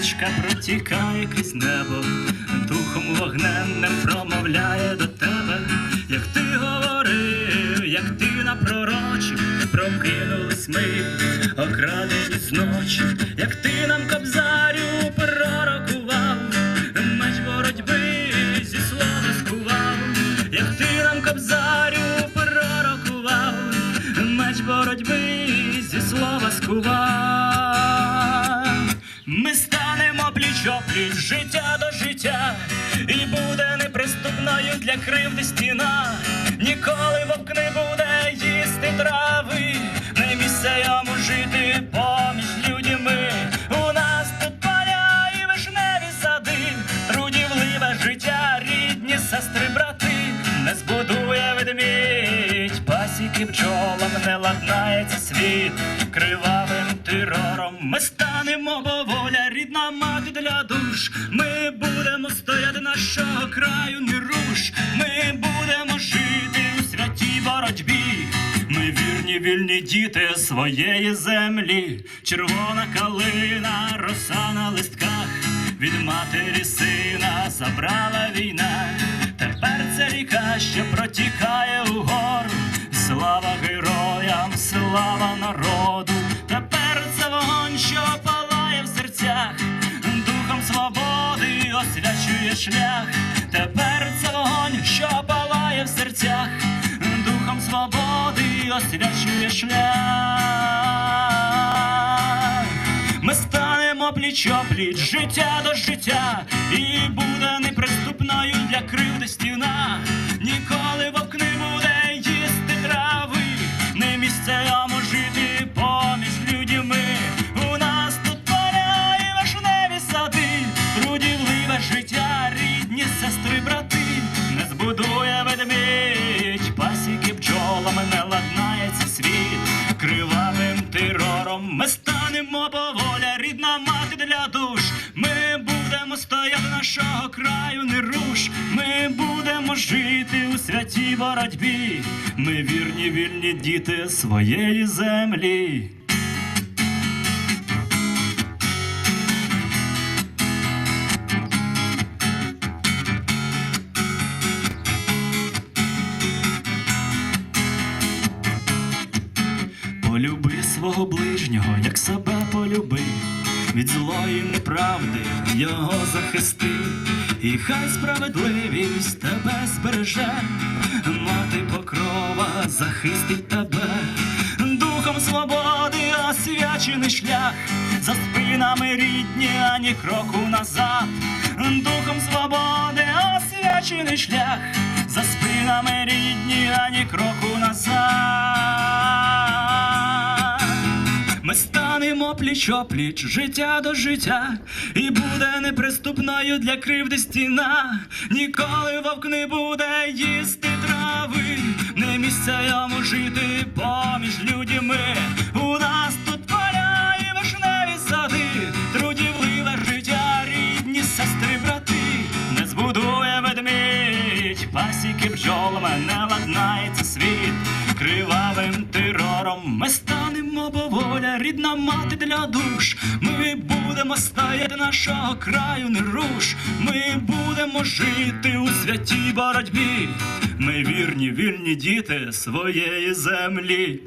річка протікає крізь небо, духом вогненним промовляє до тебе, як ти говорив, як ти напророчив, прокинулись ми, окрадені з ночі, як ти нам кобзарю пророкував, меч боротьби зі слова скував, як ти нам кобзарю пророкував, меч боротьби зі слова скував. Станемо пліч-опліч життя до життя, і буде неприступною для кривди стіна. Ніколи вовк не буде їсти трави, не місце йому жити поміж людьми. У нас тут поля і вишневі сади, трудівливе життя, рідні сестри, брати, не збудує ведмідь, пасіки бджолам не ладнається світ кривавим терором. Ми станемо, бо воля для душ. Ми будемо стояти нашого краю, не руш. Ми будемо жити у святій боротьбі. Ми вірні, вільні діти своєї землі. Червона калина, роса на листках. Від матері сина забрала війна. Тепер це ріка, що протікає угору. Слава героям, слава народу. Тепер це вогонь, що шлях. Тепер це вогонь, що палає в серцях, духом свободи освячує шлях. Ми станемо пліч-опліч, життя до життя, і буде неприступною для кривди стіна. Ніколи вовк для душ. Ми будемо стояти нашого краю, не руш. Ми будемо жити у святій боротьбі. Ми вірні, вільні діти своєї землі. Полюби свого ближнього, як себе полюби, від злої неправди його захисти, і хай справедливість тебе збереже, мати покрова захистить тебе, духом свободи освячений шлях, за спинами рідні, ані кроку назад, духом свободи освячений шлях, за спинами рідні, ані кроку назад. Ми станемо пліч-опліч, життя до життя, і буде неприступною для кривди стіна. Ніколи вовк не буде їсти трави, не місця йому жити поміж людьми. У нас пасіки бджолами не ладнається світ, кривавим терором ми станемо, бо воля рідна мати для душ. Ми будемо стояти нашого краю, не руш. Ми будемо жити у святій боротьбі. Ми вірні, вільні діти своєї землі.